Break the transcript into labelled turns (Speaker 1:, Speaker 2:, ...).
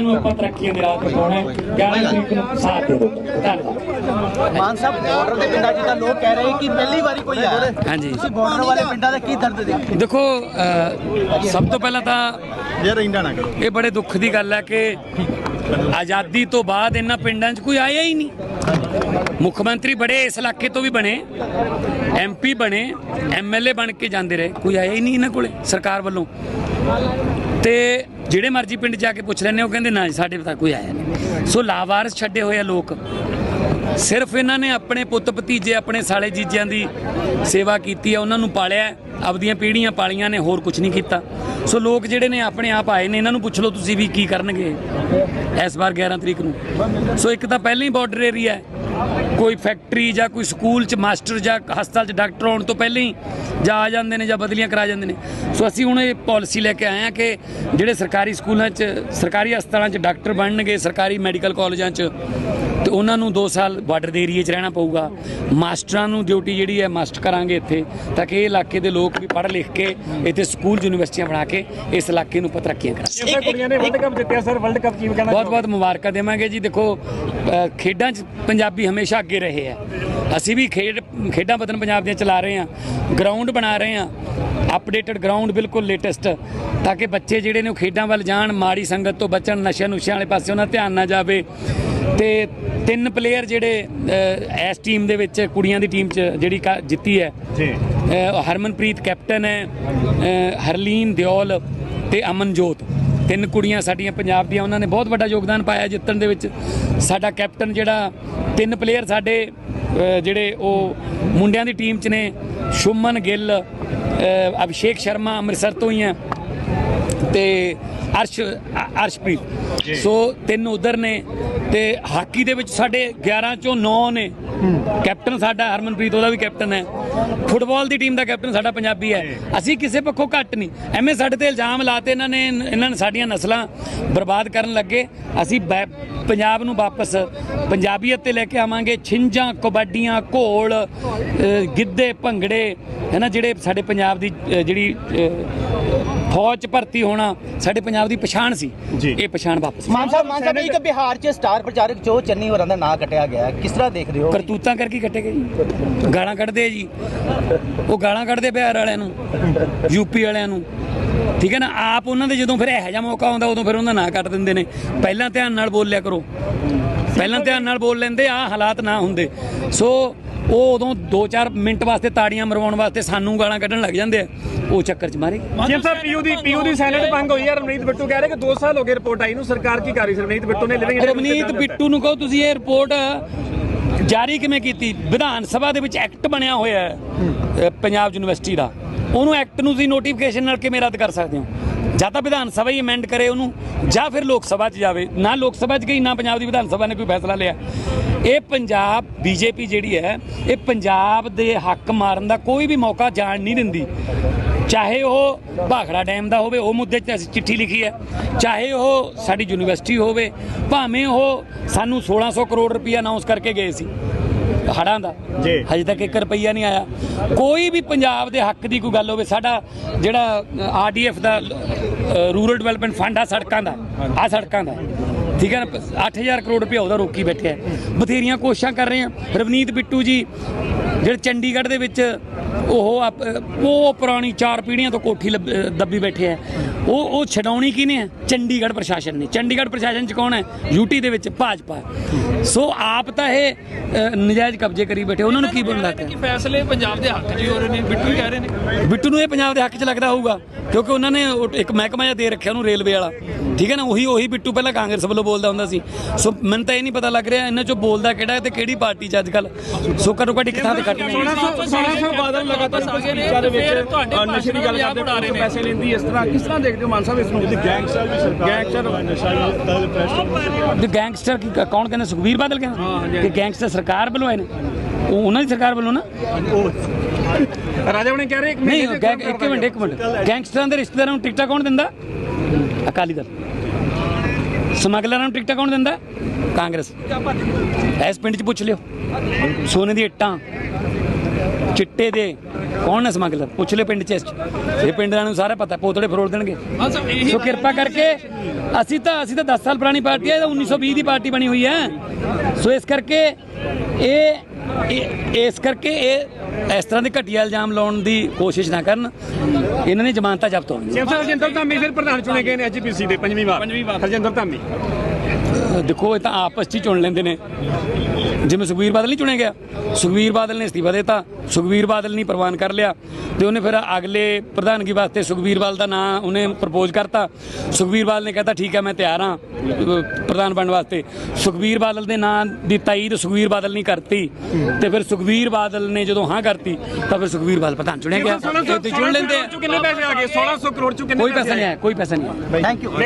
Speaker 1: ਨੂੰ ਆਪਾਂ ਤਰੱਕੀਆਂ ਦੇ ਰਾਹ ਤੇ ਪਾਉਣਾ ਹੈ। 11 ਤਰੀਕ ਨੂੰ ਸਾਥ ਦੇ ਦਿਓ। ਧੰਨਵਾਦ।
Speaker 2: ਮਾਨ ਸਾਹਿਬ ਬਾਰਡਰ ਦੇ ਪਿੰਡਾਂ 'ਚ ਤਾਂ ਲੋਕ ਕਹਿ ਰਹੇ ਕਿ ਪਹਿਲੀ ਵਾਰੀ ਕੋਈ ਆਇਆ।
Speaker 3: ਹਾਂਜੀ।
Speaker 2: ਤੁਸੀਂ ਬਾਰਡਰ ਵਾਲੇ ਪਿੰਡਾਂ ਦਾ ਕੀ ਦਰਦ ਦੇਖਦੇ
Speaker 3: ਦੇਖੋ ਸਭ ਤੋਂ ਪਹਿਲਾਂ ਤਾਂ
Speaker 4: ਜੇ ਰਹਿੰਦਾ ਨਾ ਕਰੋ।
Speaker 3: ਇਹ ਬੜੇ ਦੁੱਖ ਦੀ ਗੱਲ ਹੈ ਕਿ ਆਜ਼ਾਦੀ ਤੋਂ ਬਾਅਦ ਇਹਨਾਂ ਪਿੰਡਾਂ 'ਚ ਕੋਈ ਆਇਆ ਹੀ ਨਹੀਂ। ਮੁੱਖ ਮੰਤਰੀ ਬੜੇ ਇਸ ਇਲਾਕੇ ਤੋਂ ਵੀ ਬਣੇ ਐਮਪੀ ਬਣੇ ਐਮਐਲਏ ਬਣ ਕੇ ਜਾਂਦੇ ਰਹੇ। ਕੋਈ ਆਇਆ ਹੀ ਨਹੀਂ ਇਹਨਾਂ ਕੋਲੇ ਸਰਕਾਰ ਵੱਲੋਂ। ਤੇ ਜਿਹੜੇ ਮਰਜ਼ੀ ਪਿੰਡ ਜਾ ਕੇ ਪੁੱਛ ਲੈਣੇ ਉਹ ਕਹਿੰਦੇ, ਨਾ ਜੀ, ਸਾਡੇ ਤੱਕ ਕੋਈ ਆਇਆ ਨਹੀਂ। ਸੋ ਲਾਵਾਰਸ ਛੱਡੇ ਹੋਏ ਆ ਲੋਕ। ਸਿਰਫ ਇਹਨਾਂ ਨੇ ਆਪਣੇ ਪੁੱਤ ਭਤੀਜੇ, ਆਪਣੇ ਸਾਲੇ ਜੀਜਿਆਂ ਦੀ ਸੇਵਾ ਕੀਤੀ ਹੈ ਉਹਨਾਂ ਨੂੰ ਪਾਲਿਆ, ਆਪਦੀਆਂ ਪੀੜ੍ਹੀਆਂ ਪਾਲੀਆਂ ਨੇ, ਹੋਰ ਕੁਝ ਨਹੀਂ ਕੀਤਾ। ਸੋ ਲੋਕ ਜਿਹੜੇ ਨੇ, ਆਪਣੇ ਆਪ ਆਏ ਨੇ, ਇਹਨਾਂ ਨੂੰ ਪੁੱਛ ਲਓ ਤੁਸੀਂ ਵੀ ਕੀ ਕਰਨਗੇ ਇਸ ਵਾਰ 11 ਤਰੀਕ ਨੂੰ। ਸੋ ਇੱਕ ਤਾਂ ਪਹਿਲਾਂ ਹੀ ਬਾਰਡਰ ਏਰੀਆ ਹੈ। ਕੋਈ ਫੈਕਟਰੀ ਜਾਂ ਕੋਈ ਸਕੂਲ ਚ ਮਾਸਟਰ ਜਾਂ ਹਸਪਤਾਲ ਚ ਡਾਕਟਰ ਆਉਣ ਤੋਂ ਪਹਿਲਾਂ ਹੀ ਜਾਂ ਆ ਜਾਂਦੇ ਨੇ ਜਾਂ ਬਦਲੀਆਂ ਕਰਾ ਜਾਂਦੇ ਨੇ। ਸੋ ਅਸੀਂ ਹੁਣ ਇਹ ਪਾਲਿਸੀ ਲੈ ਕੇ ਆਏ ਹਾਂ ਕਿ ਜਿਹੜੇ ਸਰਕਾਰੀ ਸਕੂਲਾਂ 'ਚ ਸਰਕਾਰੀ ਹਸਪਤਾਲਾਂ 'ਚ ਡਾਕਟਰ ਬਣਨਗੇ ਸਰਕਾਰੀ ਮੈਡੀਕਲ ਕਾਲਜਾਂ 'ਚ ਤੇ ਉਹਨਾਂ ਨੂੰ 2 ਸਾਲ ਬਾਰਡਰ ਦੇ ਏਰੀਏ 'ਚ ਰਹਿਣਾ ਪਊਗਾ। ਮਾਸਟਰਾਂ ਨੂੰ ਡਿਊਟੀ ਜਿਹੜੀ ਹੈ ਮਾਸਟ ਕਰਾਂਗੇ ਇੱਥੇ ਤਾਂ ਕਿ ਇਹ ਇਲਾਕੇ ਦੇ ਲੋਕ ਵੀ ਪੜ੍ਹ ਲਿਖ ਕੇ ਇੱਥੇ ਸਕੂਲ ਯੂਨੀਵਰਸਿਟੀਆਂ ਬਣਾ ਕੇ ਇਸ ਇਲਾਕੇ ਨੂੰ ਪਤਰੱਕੀਆਂ ਕਰਾਂਗੇ
Speaker 1: ਜਿਵੇਂ ਕੁੜੀਆਂ ਨੇ ਵਰਲਡ ਕੱਪ ਜਿੱਤਿਆ ਸਰ। ਵਰਲਡ ਕੱਪ ਕੀ ਕਹਿਣਾ
Speaker 3: ਬਹੁਤ ਬਹੁਤ ਮੁਬਾਰਕਾਂ ਦੇਵਾਂਗੇ ਜੀ। ਦੇਖੋ ਖੇਡਾਂ 'ਚ ਪੰਜਾਬੀ ਹਮੇਸ਼ਾ ਅੱਗੇ ਰਹੇ ਆ। ਅਸੀਂ ਵੀ ਖੇਡ ਖੇਡਾਂ ਵਤਨ ਪੰਜਾਬ ਦੀਆਂ ਚਲਾ ਰਹੇ ਆ। ਗਰਾਊਂਡ ਬਣਾ ਰਹੇ ਆ। ਅਪਡੇਟਡ ਗਰਾਊਂਡ ਬਿਲਕੁਲ ਲੇਟੈਸਟ ਤਾਂ ਕਿ ਬੱਚੇ ਜਿਹੜੇ ਨੇ ਉਹ ਖੇਡਾਂ ਵੱਲ ਜਾਣ ਮਾੜੀ ਸੰਗਤ ਤੋਂ ਬਚਣ ਨਸ਼ਿਆਂ ਨੁਸ਼ਿਆਂ ਵਾਲੇ ਪਾਸੇ ਉਹਨਾਂ ਧਿਆਨ ਨਾ ਜਾਵੇ। ਤੇ ਤਿੰਨ ਪਲੇਅਰ ਜਿਹੜੇ ਇਸ ਟੀਮ ਦੇ ਵਿੱਚ ਕੁੜੀਆਂ ਦੀ ਟੀਮ 'ਚ ਜਿਹੜੀ ਜਿੱਤੀ ਹੈ।
Speaker 4: ਜੀ।
Speaker 3: ਹਰਮਨਪ੍ਰੀਤ ਕੈਪਟਨ ਹੈ ਹਰਲੀਨ ਦਿਓਲ ਤੇ ਅਮਨਜੋਤ। ਤਿੰਨ ਕੁੜੀਆਂ ਸਾਡੀਆਂ ਪੰਜਾਬ ਦੀਆਂ, ਉਹਨਾਂ ਨੇ ਬਹੁਤ ਵੱਡਾ ਯੋਗਦਾਨ ਪਾਇਆ ਜਿੱਤਣ ਦੇ ਵਿੱਚ। ਸਾਡਾ ਕੈਪਟਨ ਜਿਹੜਾ, ਤਿੰਨ ਪਲੇਅਰ ਸਾਡੇ ਜਿਹੜੇ ਉਹ ਮੁੰਡਿਆਂ ਦੀ ਟੀਮ 'ਚ ਨੇ। ਸ਼ੁਮਨ ਗਿੱਲ ਅਭਿਸ਼ੇਕ ਸ਼ਰਮਾ ਅੰਮ੍ਰਿਤਸਰ ਤੋਂ ਹੀ ਹੈ। ਤੇ ਅਰਸ਼ ਅਰਸ਼ਪ੍ਰੀਤ। ਸੋ ਤਿੰਨ ਉਧਰ ਨੇ ਤੇ ਹਾਕੀ ਦੇ ਵਿੱਚ ਸਾਡੇ 11 ਚੋਂ 9 ਨੇ। ਕੈਪਟਨ ਸਾਡਾ ਹਰਮਨਪ੍ਰੀਤ ਉਹਦਾ ਵੀ ਕੈਪਟਨ ਹੈ। ਫੁੱਟਬਾਲ ਦੀ ਟੀਮ ਦਾ ਕੈਪਟਨ ਸਾਡਾ ਪੰਜਾਬੀ ਹੈ। ਅਸੀਂ ਕਿਸੇ ਪੱਖੋਂ ਘੱਟ ਨਹੀਂ। ਐਵੇਂ ਸਾਡੇ ਤੇ ਇਲਜ਼ਾਮ ਲਾਤੇ ਇਹਨਾਂ ਨੇ ਇਹਨਾਂ ਨੇ ਸਾਡੀਆਂ ਨਸਲਾਂ ਬਰਬਾਦ ਕਰਨ ਲੱਗੇ। ਅਸੀਂ ਪੰਜਾਬ ਨੂੰ ਵਾਪਸ ਪੰਜਾਬੀਅਤ ਤੇ ਲੈ ਕੇ ਆਵਾਂਗੇ। ਛਿੰਜਾਂ ਕਬੱਡੀਆਂ ਘੋਲ ਗਿੱਧੇ ਭੰਗੜੇ ਹੈ ਨਾ ਜਿਹੜੇ ਸਾਡੇ ਪੰਜਾਬ ਦੀ ਜਿਹੜੀ ਫੌਜ ਚ ਭਰਤੀ ਹੋਣਾ ਸਾਡੇ ਪੰਜਾਬ ਦੀ ਪਛਾਣ ਸੀ। ਇਹ ਪਛਾਣ ਵਾਪਸ
Speaker 2: ਮਾਨ ਸਾਹਿਬ ਮਾਨ ਸਾਹਿਬ ਇੱਕ ਬਿਹਾਰ 'ਚ ਸਟਾਰ ਪ੍ਰਚਾਰਕ ਜੋ ਚੰਨੀ ਹੋਰਾਂ ਦਾ ਨਾਂ ਕੱਟਿਆ ਗਿਆ। ਕਿਸ ਤਰ੍ਹਾਂ ਦੇਖ ਰਹੇ ਹੋ?
Speaker 3: ਕਰਤੂਤਾਂ ਕਰਕੇ ਕੱਟੇ ਗਏ ਜੀ। ਗਾਲਾਂ ਕੱਢਦੇ ਜੀ। ਉਹ ਗਾਲਾਂ ਕੱਢਦੇ ਬਿਹਾਰ ਵਾਲਿਆਂ ਨੂੰ ਯੂਪੀ ਵਾਲਿਆਂ ਨੂੰ। ਠੀਕ ਹੈ ਨਾ? ਆਪ ਉਹਨਾਂ ਦੇ ਜਦੋਂ ਫਿਰ ਇਹੋ ਜਿਹਾ ਮੌਕਾ ਆਉਂਦਾ ਉਦੋਂ ਫਿਰ ਉਹਨਾਂ ਨਾਂ ਕੱਟ ਦਿੰਦੇ ਨੇ। ਪਹਿਲਾਂ ਧਿਆਨ ਨਾਲ ਬੋਲਿਆ ਕਰੋ। ਪਹਿਲਾਂ ਧਿਆਨ ਨਾਲ ਬੋਲ ਲੈਂਦੇ ਆ ਹਾਲਾਤ ਨਾ ਹੁੰਦੇ। ਸੋ ਉਹ ਉਦੋਂ 2-4 ਮਿੰਟ ਵਾਸਤੇ ਤਾੜੀਆਂ ਮਰਵਾਉਣ ਵਾਸਤੇ ਸਾਨੂੰ ਗਾਲਾਂ ਕੱਢਣ ਲੱਗ ਜਾਂਦੇ ਆ। ਉਹ ਚੱਕਰ 'ਚ ਮਾਰੇ।
Speaker 1: ਜਿਵੇਂ ਸਰ ਪੀਯੂ ਦੀ ਪੀਯੂ ਦੀ ਸਾਇਲੈਂਟ ਭੰਗ ਹੋਈ ਹੈ। ਰਮਨੀਤ ਬਿੱਟੂ ਕਹਿ ਰਹੇ ਕਿ 2 ਸਾਲ ਹੋ ਗਏ ਰਿਪੋਰਟ ਆਈ ਨੂੰ ਸਰਕਾਰ ਕੀ ਕਰ ਰਹੀ ਸੀ? ਰਮਨੀਤ ਬਿੱਟੂ ਨੇ ਲਿਵਿੰਗ
Speaker 3: ਰਵਨੀਤ ਬਿੱਟੂ ਨੂੰ ਕਹੋ ਤੁਸੀਂ ਇਹ ਰਿਪੋਰਟ ਜਾਰੀ ਕਿਵੇਂ ਕੀਤੀ? ਵਿਧਾਨ ਸਭਾ ਦੇ ਵਿੱਚ ਐਕਟ ਬਣਿਆ ਹੋਇਆ ਹੈ ਪੰਜਾਬ ਯੂਨੀਵਰਸਿਟੀ ਦਾ। ਉਹਨੂੰ ਐਕਟ ਨੂੰ ਤੁਸੀਂ ਨੋਟੀਫਿਕੇਸ਼ਨ ਨਾਲ ਕਿਵੇਂ ਰੱਦ ਕਰ ਸਕਦੇ ਹੋ? ਜਾਂ ਤਾਂ ਵਿਧਾਨ ਸਭਾ ਹੀ ਅਮੈਂਡ ਕਰੇ ਉਹਨੂੰ, ਜਾਂ ਫਿਰ ਲੋਕ ਸਭਾ 'ਚ ਜਾਵੇ। ਨਾ ਲੋਕ ਸਭਾ 'ਚ ਗਈ, ਨਾ ਪੰਜਾਬ ਦੀ ਵਿਧਾਨ ਸਭਾ ਨੇ ਕੋਈ ਫੈਸਲਾ ਲਿਆ। ਇਹ ਪੰਜਾਬ, ਬੀਜੇਪੀ ਜਿਹੜੀ ਹੈ, ਇਹ ਪੰਜਾਬ ਦੇ ਹੱਕ ਮਾਰਨ ਦਾ ਕੋਈ ਵੀ ਮੌਕਾ ਜਾਣ ਨਹੀਂ ਦਿੰਦੀ। ਚਾਹੇ ਉਹ ਭਾਖੜਾ ਡੈਮ ਦਾ ਹੋਵੇ, ਉਹ ਮੁੱਦੇ 'ਤੇ ਅਸੀਂ ਚਿੱਠੀ ਲਿਖੀ ਹੈ। ਚਾਹੇ ਉਹ ਸਾਡੀ ਯੂਨੀਵਰਸਿਟੀ ਹੋਵੇ, ਭਾਵੇਂ ਉਹ ਸਾਨੂੰ 1600 ਕਰੋੜ ਰੁਪਈਆ ਅਨਾਉਂਸ ਕਰਕੇ ਗਏ ਸੀ। ਹੜਾਂ ਦਾ। ਹਜੇ ਤੱਕ 1 ਰੁਪਈਆ ਨਹੀਂ ਆਇਆ। ਕੋਈ ਵੀ ਪੰਜਾਬ ਦੇ ਹੱਕ ਦੀ ਕੋਈ ਗੱਲ ਹੋਵੇ ਸਾਡਾ ਜਿਹੜਾ ਆਰਡੀਐਫ ਦਾ ਰੂਰਲ ਡਿਵੈਲਪਮੈਂਟ ਫੰਡ ਆ ਸੜਕਾਂ ਦਾ ਆ ਸੜਕਾਂ ਦਾ। ਠੀਕ ਹੈ ਨਾ? 8000 ਕਰੋੜ ਰੁਪਇਆ ਉਹਦਾ ਰੋਕੀ ਬੈਠਿਆ ਬਥੇਰੀਆਂ ਕੋਸ਼ਿਸ਼ਾਂ ਕਰ ਰਹੇ ਆ। ਰਵਨੀਤ ਬਿੱਟੂ ਜੀ ਜਿਹੜੇ ਚੰਡੀਗੜ੍ਹ ਦੇ ਵਿੱਚ ਉਹ ਉਹ ਪੁਰਾਣੀ ਚਾਰ ਪੀੜ੍ਹੀਆਂ ਤੋਂ ਕੋਠੀ ਦੱਬੀ ਬੈਠੇ ਆ। ਉਹ ਉਹ ਛਡਾਉਣੀ ਕਿਹਨੇ ਹੈ ਚੰਡੀਗੜ੍ਹ ਪ੍ਰਸ਼ਾਸਨ ਨੇ। ਚੰਡੀਗੜ੍ਹ ਪ੍ਰਸ਼ਾਸਨ ਚ ਕੌਣ ਹੈ? ਯੂਟੀ ਦੇ ਵਿੱਚ ਭਾਜਪਾ। ਸੋ ਆਪ ਤਾਂ ਇਹ ਨਜਾਇਜ਼ ਕਬਜ਼ੇ ਕਰੀ ਬੈਠੇ ਉਹਨਾਂ ਨੂੰ ਕੀ ਬਣਦਾ
Speaker 5: ਕਿ ਫੈਸਲੇ ਪੰਜਾਬ ਦੇ ਹੱਕ 'ਚ ਹੀ ਹੋ ਰਹੇ ਨੇ ਬਿੱਟੂ ਹੀ ਕਹਿ ਰਹੇ ਨੇ।
Speaker 3: ਬਿੱਟੂ ਨੂੰ ਇਹ ਪੰਜਾਬ ਦੇ ਹੱਕ 'ਚ ਲੱਗਦਾ ਹੋਊਗਾ ਕਿਉਂਕਿ ਉਹਨਾਂ ਨੇ ਉਹ ਇੱਕ ਮਹਿਕਮਾ ਜਿਹਾ ਦੇ ਰੱਖਿਆ ਉਹਨੂੰ ਰੇਲਵੇ ਵਾਲਾ। ਠੀਕ ਹੈ ਨਾ? ਉਹੀ ਉਹੀ ਬਿੱਟੂ ਪਹਿਲਾਂ ਕਾਂਗਰਸ ਵੱਲੋਂ ਬੋਲਦਾ ਹੁੰਦਾ ਸੀ। ਸੋ ਮੈਨੂੰ ਤਾਂ ਇਹ ਨਹੀਂ ਪਤਾ ਲੱਗ ਰਿਹਾ ਇਹਨਾਂ 'ਚੋਂ ਬੋਲਦਾ ਕਿਹੜਾ ਹੈ ਤੇ ਕਿਹੜੀ ਪਾਰਟੀ 'ਚ ਅੱਜ ਕੱਲ ਸੋ ਘੱਟੋ ਘੱਟ ਇੱਕ ਥਾਂ ਤੇ ਕੱਟਣਾ
Speaker 5: 1600 ਬਾਦਲ ਲਗਾਤਾਰ ਸਾਗੇ ਨੇ ਤੇ ਫਿਰ ਤੁਹਾਡੇ ਨਸ਼ੇ ਦੀ ਗੱਲ ਕਰਦੇ ਉਡਾ ਰਹੇ ਨੇ। ਪੈਸੇ ਲੈਂਦੀ ਇਸ ਤਰ੍ਹਾਂ ਕਿਸ ਤਰ੍ਹਾਂ ਦੇਖਦੇ ਹੋ ਮਾਨ ਸਾਹਿਬ ਇਸ ਨੂੰ
Speaker 4: ਗੈਂਗਸਟਰ ਵੀ ਸਰਕਾਰ ਨਸ਼ਾ ਦਾ ਪ੍ਰੈਸ਼ਰ
Speaker 3: ਤੇ ਗੈਂਗਸਟਰ ਕੀ ਕੌਣ ਕਹਿੰਦਾ? ਸੁਖਬੀਰ ਬਾਦਲ ਕਹਿੰਦਾ? ਕਿ ਗੈਂਗਸਟਰ ਸਰਕਾਰ ਵੱਲੋਂ ਆਏ ਨੇ? ਉਹ ਉਹਨਾਂ ਦੀ ਸਰਕਾਰ ਵੱਲੋਂ ਨਾ?
Speaker 1: ਰਾਜਾ ਨੇ ਕਹਿ ਰਹੇ ਇੱਕ
Speaker 3: ਮਿੰਟ ਇੱਕ ਮਿੰਟ ਗੈਂਗਸਟਰਾਂ ਦੇ ਰਿਸ਼ਤੇਦਾਰਾਂ ਨੂੰ ਟਿਕਟਾਂ ਕੌਣ ਦਿੰਦਾ? ਅਕਾਲੀ ਦਲ। ਸਮਗਲਰਾਂ ਨੂੰ ਟਿਕਟਾਂ ਕੌਣ ਦਿੰਦਾ? ਕਾਂਗਰਸ। ਇਸ ਪਿੰਡ 'ਚ ਪੁੱਛ ਲਿਓ। ਸੋਨੇ ਦੀ ਇੱਟਾਂ। ਚਿੱਟੇ ਦੇ ਕੌਣ ਹੈ ਸਮਗਲਰ? ਪੁੱਛ ਲੈ ਪਿੰਡ ਚ। ਇਹ ਪਿੰਡਾਂ ਨੂੰ ਸਾਰਾ ਪਤਾ ਪੋਤੜੇ ਫਰੋਲ ਦੇਣਗੇ। ਸੋ ਕਿਰਪਾ ਕਰਕੇ ਅਸੀਂ ਤਾਂ ਅਸੀਂ ਤਾਂ 10 ਸਾਲ ਪੁਰਾਣੀ ਪਾਰਟੀ ਹੈ ਇਹ ਤਾਂ 1920 ਦੀ ਪਾਰਟੀ ਬਣੀ ਹੋਈ ਹੈ। ਸੋ ਇਸ ਕਰਕੇ ਇਹ ਇਹ- ਇਸ ਕਰਕੇ ਇਹ ਇਸ ਤਰ੍ਹਾਂ ਦੇ ਘਟੀਆ ਇਲਜ਼ਾਮ ਲਾਉਣ ਦੀ ਕੋਸ਼ਿਸ਼ ਨਾ ਕਰਨ। ਇਹਨਾਂ ਨੇ ਜ਼ਮਾਨਤਾਂ ਜ਼ਬਤ ਹੋਣਗੀਆਂ।
Speaker 1: ਹਰਜਿੰਦਰ ਧਾਮੀ ਫਿਰ ਪ੍ਰਧਾਨ ਚੁਣੇ ਗਏ ਨੇ ਐਚਪੀਸੀ ਦੇ ਪੰਜਵੀਂ ਵਾਰ।
Speaker 5: ਪੰਜਵੀਂ ਵਾਰ।
Speaker 1: ਹਰਜਿੰਦਰ ਧਾਮੀ।
Speaker 3: ਦੇਖੋ ਇਹ ਤਾਂ ਆਪਸ 'ਚ ਹੀ ਚੁਣ ਲੈਂਦੇ ਨੇ। ਜਿਵੇਂ ਸੁਖਵੀਰ ਬਾਦਲ ਨਹੀਂ ਚੁਣਿਆ ਗਿਆ ਸੁਖਵੀਰ ਬਾਦਲ ਨੇ ਅਸਤੀਫਾ ਦਿੱਤਾ ਸੁਖਵੀਰ ਬਾਦਲ ਨਹੀਂ ਪ੍ਰਵਾਨ ਕਰ ਲਿਆ ਤੇ ਉਹਨੇ ਫਿਰ ਅਗਲੇ ਪ੍ਰਧਾਨਗੀ ਵਾਸਤੇ ਸੁਖਵੀਰ ਬਾਦਲ ਦਾ ਨਾਂ ਉਹਨੇ ਪ੍ਰਪੋਜ਼ ਕਰਤਾ। ਸੁਖਵੀਰ ਬਾਦਲ ਨੇ ਕਹਿੰਦਾ ਠੀਕ ਹੈ ਮੈਂ ਤਿਆਰ ਹਾਂ ਪ੍ਰਧਾਨ ਬਣਨ ਵਾਸਤੇ। ਸੁਖਵੀਰ ਬਾਦਲ ਦੇ ਨਾਂ ਦੀ ਤਾਈਦ ਸੁਖਵੀਰ ਬਾਦਲ ਨਹੀਂ ਕਰਤੀ ਤੇ ਫਿਰ ਸੁਖਵੀਰ ਬਾਦਲ ਨੇ ਜਦੋਂ ਹਾਂ ਕਰਤੀ ਤਾਂ ਫਿਰ ਸੁਖਵੀਰ ਬਾਦਲ ਪ੍ਰਧਾਨ ਚੁਣਿਆ ਗਿਆ। ਤੇ ਚੁਣ ਲੈਂਦੇ ਆ।
Speaker 1: ਕਿੰਨੇ ਪੈਸੇ ਆ ਗਏ? 1600 ਕਰੋੜ ਚੋਂ ਕਿੰਨੇ
Speaker 3: ਕੋਈ ਪੈਸਾ ਨਹੀਂ ਆਇਆ ਕੋਈ ਪੈਸਾ ਨਹੀਂ
Speaker 2: ਥੈਂਕ ਯੂ